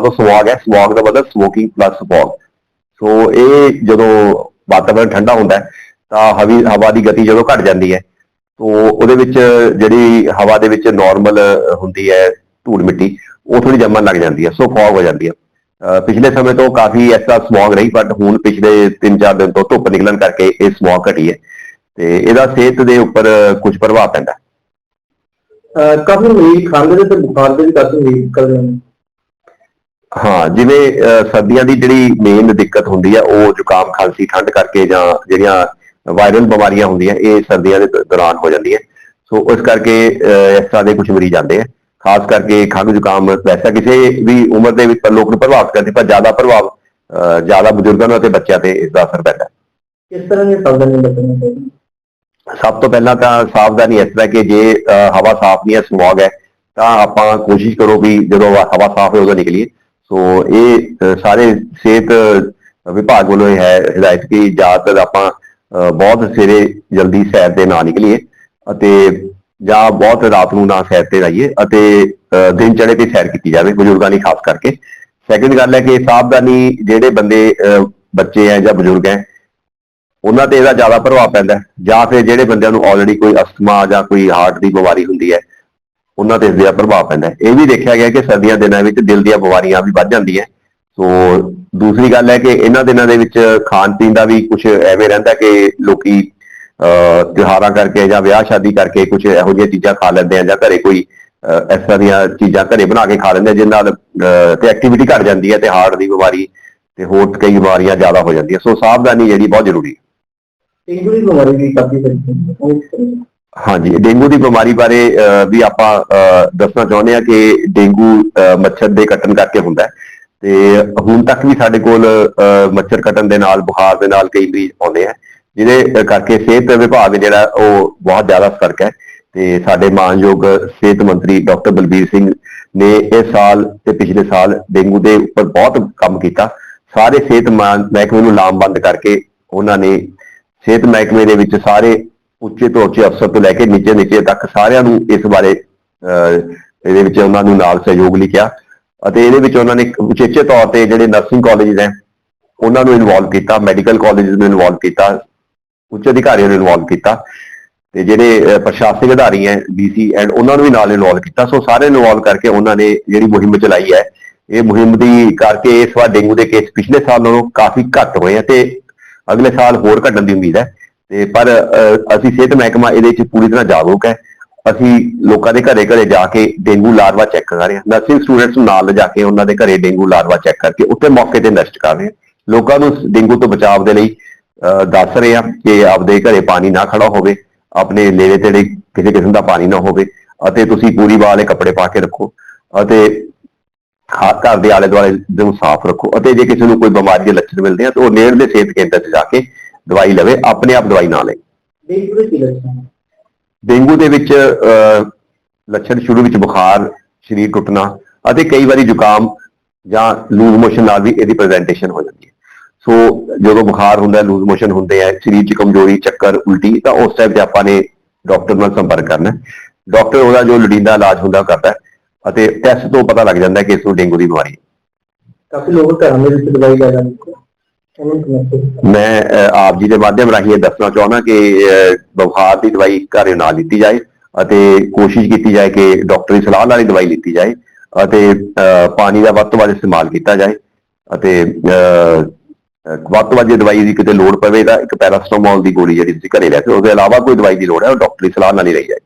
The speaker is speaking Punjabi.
ਜਦੋਂ ਸਮੌਗ ਹੈ ਸਮੌਗ ਦਾ ਮਤਲਬ ਸਮੋਕਿੰਗ ਪਲੱਸ ਫੌਗ ਸੋ ਇਹ ਜਦੋਂ ਵਾਤਾਵਰਣ ਠੰਡਾ ਹੁੰਦਾ ਤਾਂ ਹਵੀ, ਹਵਾ ਦੀ ਗਤੀ ਜਦੋਂ ਘਟ ਜਾਂਦੀ ਹੈ, ਤੋ ਉਹਦੇ ਵਿੱਚ ਜਿਹੜੀ ਹਵਾ ਦੇ ਵਿੱਚ ਨਾਰਮਲ ਹੁੰਦੀ ਹੈ ਧੂੜ ਮਿੱਟੀ, ਉਹ ਥੋੜੀ ਜੰਮਣ ਲੱਗ ਜਾਂਦੀ ਹੈ ਸੋ ਫੌਗ ਹੋ ਜਾਂਦੀ ਹੈ। ਪਿਛਲੇ ਸਮੇਂ ਤੋਂ ਕਾਫੀ ਐਸਾ ਸਮੌਗ ਰਹੀ ਬਟ ਹੁਣ ਪਿਛਲੇ 3-4 ਦਿਨ ਤੋਂ ਧੁੱਪ ਨਿਕਲਣ ਕਰਕੇ ਇਹ ਸਮੌਗ ਘਟੀ ਹੈ, ਤੇ ਇਹਦਾ ਸਿਹਤ ਦੇ ਉੱਪਰ ਕੁਝ ਪ੍ਰਭਾਵ ਪੈਂਦਾ ਕਾਫੀ ਮਰੀਜ਼ ਖੰਘ ਤੇ ਬੁਖਾਰ ਦੇ ਵੀ ਕਾਫੀ ਮਰੀਜ਼ ਕਰ ਨੇ। ਹਾਂ ਜਿਵੇਂ ਸਰਦੀਆਂ ਦੀ ਜਿਹੜੀ ਮੇਨ ਦਿੱਕਤ ਹੁੰਦੀ ਹੈ ਉਹ ਜ਼ੁਕਾਮ ਖਾਂਸੀ ਠੰਡ ਕਰਕੇ ਜਾਂ ਜਿਹੜੀਆਂ ਵਾਇਰਲ ਬਿਮਾਰੀਆਂ ਹੁੰਦੀਆਂ ਇਹ ਸਰਦੀਆਂ ਦੇ ਦ- ਦੌਰਾਨ ਹੋ ਜਾਂਦੀਆਂ। ਸੋ ਉਸ ਕਰਕੇ ਇਸ ਤਰ੍ਹਾਂ ਦੇ ਕੁਝ ਮਰੀਜ਼ ਆਉਂਦੇ ਆ। ਖਾਸ ਕਰਕੇ ਖੰਘ ਜ਼ੁਕਾਮ ਵੈਸਾ ਕਿਸੇ ਵੀ ਉਮਰ ਦੇ ਵਿੱਚ ਲੋਕ ਨੂੰ ਪ੍ਰਭਾਵਿਤ ਕਰਦੇ ਪਰ ਜ਼ਿਆਦਾ ਪ੍ਰਭਾਵ ਜ਼ਿਆਦਾ ਬਜ਼ੁਰਗਾਂ ਨੂੰ ਅਤੇ ਬੱਚਿਆਂ ਤੇ ਇਸ ਦਾ ਅਸਰ ਪੈਂਦਾ। ਹੈ। ਕਿਸ ਤਰ੍ਹਾਂ ਦੀਆਂ ਸਾਵਧਾਨੀਆਂ ਵਰਤਣੀਆਂ ਚਾਹੀਦੀਆਂ? ਸਭ ਤੋਂ ਪਹਿਲਾਂ ਤਾਂ ਸਾਵਧਾਨੀ ਇਸ ਤਰ੍ਹਾਂ ਕਿ ਜੇ ਹਵਾ ਸਾਫ਼ ਨਹੀਂ ਹੈ ਸਮੌਗ ਹੈ ਤਾਂ ਆਪਾਂ ਕੋਸ਼ਿਸ਼ ਕਰੋ ਵੀ ਜਦੋਂ ਹਵਾ ਹਵਾ ਸਾਫ਼ ਹੈ ਉਦੋਂ ਨਿਕਲੀਏ। ਸੋ ਇਹ ਸਾਰੇ ਸਿਹਤ ਵਿਭਾਗ ਵੱਲੋਂ ਇਹ ਹੈ ਹਦਾਇਤ ਕਿ ਜ਼ਿਆਦਾਤਰ ਆਪਾਂ ਬਹੁਤ ਸਵੇਰੇ ਜਲਦੀ ਸੈਰ ਤੇ ਨਾ ਨਿਕਲੀਏ ਅਤੇ ਜਾਂ ਬਹੁਤ ਰਾਤ ਨੂੰ ਨਾ ਸੈਰ ਤੇ ਜਾਈਏ ਅਤੇ ਅਹ, ਦਿਨ ਚੜ੍ਹੇ ਤੇ ਸੈਰ ਕੀਤੀ ਜਾਵੇ ਬਜ਼ੁਰਗਾਂ ਲਈ ਖਾਸ ਕਰਕੇ। ਸੈਕਿੰਡ ਗੱਲ ਹੈ ਕਿ ਸਾਵਧਾਨੀ ਜਿਹੜੇ ਬੰਦੇ ਅਹ, ਬੱਚੇ ਹੈ ਜਾਂ ਬਜ਼ੁਰਗ ਹੈ ਉਹਨਾਂ ਤੇ ਇਹਦਾ ਜ਼ਿਆਦਾ ਪ੍ਰਭਾਵ ਪੈਂਦਾ ਜਾਂ ਫਿਰ ਜਿਹੜੇ ਬੰਦਿਆਂ ਨੂੰ ਆਲਰੇਡੀ ਕੋਈ ਅਸਥਮਾ ਜਾਂ ਕੋਈ ਹਾਰਟ ਦੀ ਬਿਮਾਰੀ ਹੁੰਦੀ ਹੈ ਉਹਨਾਂ ਤੇ ਇਸ ਦਾ ਪ੍ਰਭਾਵ ਪੈਂਦਾ ਹੈ। ਇਹ ਵੀ ਦੇਖਿਆ ਗਿਆ ਕਿ ਸਰਦੀਆਂ ਦਿਨਾਂ ਵਿੱਚ ਦਿਲ ਦੀਆਂ ਬਿਮਾਰੀਆਂ ਵੀ ਵੱਧ ਜਾਂਦੀਆਂ ਸੋ ਦੂਸਰੀ ਗੱਲ ਹੈ ਕਿ ਇਹਨਾਂ ਦਿਨਾਂ ਦੇ ਵਿੱਚ ਖਾਣ ਪੀਣ ਦਾ ਵੀ ਕੁਝ ਐਵੇਂ ਰਹਿੰਦਾ ਕਿ ਲੋਕੀ ਅਹ, ਤਿਉਹਾਰਾਂ ਕਰਕੇ ਜਾਂ ਵਿਆਹ ਸ਼ਾਦੀ ਕਰਕੇ ਕੁਝ ਇਹੋ ਜਿਹੀਆਂ ਚੀਜ਼ਾਂ ਖਾ ਲੈਂਦੇ ਆ ਜਾਂ ਘਰੇ ਕੋਈ ਇਸ ਤਰ੍ਹਾਂ ਦੀਆਂ ਚੀਜ਼ਾਂ ਘਰੇ ਬਣਾ ਕੇ ਖਾ ਲੈਂਦੇ ਆ ਨਾਲ ਤੇ ਐਕਟੀਵਿਟੀ ਘਟ ਜਾਂਦੀ ਹੈ ਤੇ ਹਾਰਟ ਦੀ ਬਿਮਾਰੀ ਤੇ ਹੋਰ ਕਈ ਬਿਮਾਰੀਆਂ ਜ਼ਿਆਦਾ ਹੋ ਜਾਂਦੀਆਂ। ਸੋ ਸਾਵਧਾਨੀ ਜਿਹੜੀ ਬਹੁਤ ਜ਼ਰੂਰੀ ਹੈ। ਡੇਂਗੂ ਦੀ ਬਿਮਾਰੀ ਵੀ ਕਾਫੀ ਫੈਲਦੀ ਉਹ ਹੈ। ਹਾਂਜੀ, ਡੇਂਗੂ ਦੀ ਬਿਮਾਰੀ ਬਾਰੇ ਵੀ ਆਪਾਂ ਦੱਸਣਾ ਚਾਹੁੰਦੇ ਹਾਂ ਕਿ ਡੇਂਗੂ ਮੱਛਰ ਦੇ ਕੱਟਣ ਕਰਕੇ ਹੁੰਦਾ ਹੈ। ਤੇ ਹੁਣ ਤੱਕ ਵੀ ਸਾਡੇ ਕੋਲ ਮੱਛਰ ਕੱਟਣ ਦੇ ਨਾਲ, ਬੁਖਾਰ ਦੇ ਨਾਲ ਕਈ ਮਰੀਜ਼ ਆਉਂਦੇ ਆ ਜਿਹਦੇ ਕਰਕੇ ਸਿਹਤ ਵਿਭਾਗ ਜਿਹੜਾ, ਉਹ ਬਹੁਤ ਜ਼ਿਆਦਾ ਸਤਰਕ ਹੈ। ਤੇ ਸਾਡੇ ਮਾਨਯੋਗ ਸਿਹਤ ਮੰਤਰੀ ਡਾਕਟਰ ਬਲਬੀਰ ਸਿੰਘ ਨੇ ਇਸ ਸਾਲ ਤੇ ਪਿਛਲੇ ਸਾਲ ਡੇਂਗੂ ਦੇ ਉੱਪਰ ਬਹੁਤ ਕੰਮ ਕੀਤਾ। ਸਾਰੇ ਸਿਹਤ ਮਾਨ- ਮਹਿਕਮੇ ਨੂੰ ਲਾਮਬੰਦ ਕਰਕੇ ਉਹਨਾਂ ਨੇ ਸਿਹਤ ਮਹਿਕਮੇ ਦੇ ਵਿੱਚ ਸਾਰੇ ਉੱਚੇ ਤੋਂ ਉੱਚੇ ਅਫਸਰ ਤੋਂ ਲੈ ਕੇ ਨੀਚੇ ਨੀਚੇ ਤੱਕ ਸਾਰਿਆਂ ਨੂੰ ਇਸ ਬਾਰੇ ਇਹਦੇ ਵਿੱਚ ਉਹਨਾਂ ਨੂੰ ਨਾਲ ਸਹਿਯੋਗ ਲਈ ਕਿਹਾ ਅਤੇ ਇਹਦੇ ਵਿੱਚ ਉਹਨਾਂ ਨੇ ਉਚੇਚੇ ਤੌਰ ਤੇ ਜਿਹੜੇ ਨਰਸਿੰਗ ਕਾਲਜਸ ਹੈ, ਉਹਨਾਂ ਨੂੰ ਇਨਵੋਲਵ ਕੀਤਾ ਮੈਡੀਕਲ ਕਾਲਜਸ ਨੂੰ ਇਨਵੋਲਵ ਕੀਤਾ, ਉੱਚ ਅਧਿਕਾਰੀਆਂ ਨੂੰ ਇਨਵੋਲਵ ਕੀਤਾ ਤੇ ਜਿਹੜੇ ਪ੍ਰਸ਼ਾਸਨਿਕ ਅਧਾਰੀ ਹੈ ਡੀਸੀ ਐਂਡ ਉਹਨਾਂ ਨੂੰ ਵੀ ਨਾਲ ਇਨਵੋਲਵ ਕੀਤਾ। ਸੋ ਸਾਰੇ ਇਨਵੋਲਵ ਕਰਕੇ ਉਹਨਾਂ ਨੇ ਜਿਹੜੀ ਮੁਹਿੰਮ ਚਲਾਈ ਹੈ, ਇਹ ਮੁਹਿੰਮ ਦੀ ਕਰਕੇ ਇਸ ਵਾਰ ਡੇਂਗੂ ਦੇ ਕੇਸ ਪਿਛਲੇ ਸਾਲ ਨਾਲੋਂ ਕਾਫੀ ਘੱਟ ਹੋਏ ਆ ਤੇ ਅਗਲੇ ਸਾਲ ਹੋਰ ਘਟਣ ਦੀ ਉਮੀਦ ਹੈ। ਤੇ ਪਰ ਅਹ, ਅਸੀਂ ਸਿਹਤ ਮਹਿਕਮਾ ਇਹਦੇ ਵਿੱਚ ਪੂਰੀ ਤਰ੍ਹਾਂ ਜਾਗਰੂਕ ਹੈ। ਅਸੀਂ ਲੋਕਾਂ ਦੇ ਘਰੇ ਘਰੇ ਜਾ ਕੇ ਡੇਂਗੂ ਲਾਰਵਾ ਚੈੱਕ ਕਰ ਰਹੇ ਹਾਂ। ਨਰਸਿੰਗ ਸਟੂਡੈਂਟਸ ਨੂੰ ਨਾਲ ਲਿਜਾ ਕੇ ਉਹਨਾਂ ਦੇ ਘਰੇ ਡੇਂਗੂ ਲਾਰਵਾ ਚੈੱਕ ਕਰਕੇ ਉੱਥੇ ਮੌਕੇ ਤੇ ਨਸ਼ਟ ਕਰ ਰਹੇ ਹਾਂ। ਲੋਕਾਂ ਨੂੰ ਡੇਂਗੂ ਤੋਂ ਬਚਾਅ ਦੇ ਲਈ ਅਹ, ਦੱਸ ਰਹੇ ਹਾਂ ਕਿ ਆਪਦੇ ਘਰੇ ਪਾਣੀ ਨਾ ਖੜਾ ਹੋਵੇ ਆਪਣੇ ਨੇੜੇ ਤੇੜੇ ਕਿਸੇ ਕਿਸਮ ਦਾ ਪਾਣੀ ਨਾ ਹੋਵੇ ਅਤੇ ਤੁਸੀਂ ਪੂਰੀ ਵਾਲੇ ਕੱਪੜੇ ਪਾ ਕੇ ਰੱਖੋ ਅਤੇ ਘਰ ਦੇ ਆਲੇ ਦੁਆਲੇ ਨੂੰ ਸਾਫ਼ ਰੱਖੋ ਅਤੇ ਜੇ ਕਿਸੇ ਨੂੰ ਕੋਈ ਬਿਮਾਰੀ ਦੇ ਲੱਛਣ ਮਿਲਦੇ ਆ ਤਾਂ ਉਹ ਨੇੜਲੇ ਸਿਹਤ ਕੇਂਦਰ 'ਚ ਜਾ ਕੇ ਦਵਾਈ ਲਵੇ ਆਪਣੇ ਆਪ ਦਵਾਈ ਨਾ ਲਏ। ਡੇਂਗੂ ਦੇ ਕੀ ਲੱਛਣ ਹੈ ਡੇਂਗੂ ਦੇ ਵਿੱਚ ਲੱਛਣ ਸ਼ੁਰੂ ਵਿੱਚ ਬੁਖਾਰ ਸਰੀਰ ਟੁੱਟਣਾ ਅਤੇ ਕਈ ਵਾਰੀ ਜ਼ੁਕਾਮ ਜਾਂ ਲੂਜ਼ ਮੋਸ਼ਨ ਨਾਲ ਵੀ ਇਹਦੀ ਪ੍ਰੈਜੈਂਟੇਸ਼ਨ ਹੋ ਜਾਂਦੀ ਹੈ। ਸੋ ਜਦੋਂ ਬੁਖਾਰ ਹੁੰਦਾ ਲੂਜ਼ ਮੋਸ਼ਨ ਹੁੰਦੇ ਆ ਸਰੀਰ 'ਚ ਕਮਜ਼ੋਰੀ ਚੱਕਰ ਉਲਟੀ ਤਾਂ ਉਸ ਟਾਈਮ ਤੇ ਆਪਾਂ ਨੇ ਡਾਕਟਰ ਨਾਲ ਸੰਪਰਕ ਕਰਨਾ। ਡਾਕਟਰ ਉਹਦਾ ਜੋ ਲੋੜੀਂਦਾ ਇਲਾਜ ਹੁੰਦਾ ਕਰਦਾ ਅਤੇ ਟੈਸਟ ਤੋਂ ਪਤਾ ਲੱਗ ਜਾਂਦਾ ਕਿ ਇਸ ਨੂੰ ਡੇਂਗੂ ਦੀ ਬਿਮਾਰੀ ਹੈ। ਕਾਫੀ ਲੋਕ ਘਰਾਂ ਦੇ ਵਿੱਚ ਦਵਾਈ ਲੈ ਲੈਂਦੇ ਮੈਂ ਆਪ ਜੀ ਦੇ ਮਾਧਿਅਮ ਰਾਹੀਂ ਇਹ ਦੱਸਣਾ ਚਾਹੁੰਦਾ ਕਿ ਬੁਖਾਰ ਦੀ ਦਵਾਈ ਘਰੇ ਨਾ ਲਿੱਤੀ ਜਾਏ ਅਤੇ ਕੋਸ਼ਿਸ਼ ਕੀਤੀ ਜਾਏ ਕਿ ਡਾਕਟਰੀ ਸਲਾਹ ਨਾਲ ਹੀ ਦਵਾਈ ਲਿੱਤੀ ਜਾਏ ਅਤੇ ਅਹ, ਪਾਣੀ ਦਾ ਵੱਧ ਤੋਂ ਵੱਧ ਇਸਤੇਮਾਲ ਕੀਤਾ ਜਾਏ ਅਤੇ ਅਹ, ਵੱਧ ਤੋਂ ਵੱਧ ਜੇ ਦਵਾਈ ਦੀ ਕਿਤੇ ਲੋੜ ਪਵੇ ਤਾਂ ਇੱਕ ਪੈਰਾਸਟਾਮੋਲ ਦੀ ਗੋਲੀ ਜਿਹੜੀ ਤੁਸੀਂ ਘਰੇ ਲੈ ਕੇ ਉਹਦੇ ਇਲਾਵਾ ਕੋਈ ਦਵਾਈ ਦੀ ਲੋੜ ਹੈ ਉਹ ਡਾਕਟਰੀ ਸਲਾਹ ਨਾਲ ਹੀ ਲਈ ਜਾਏ।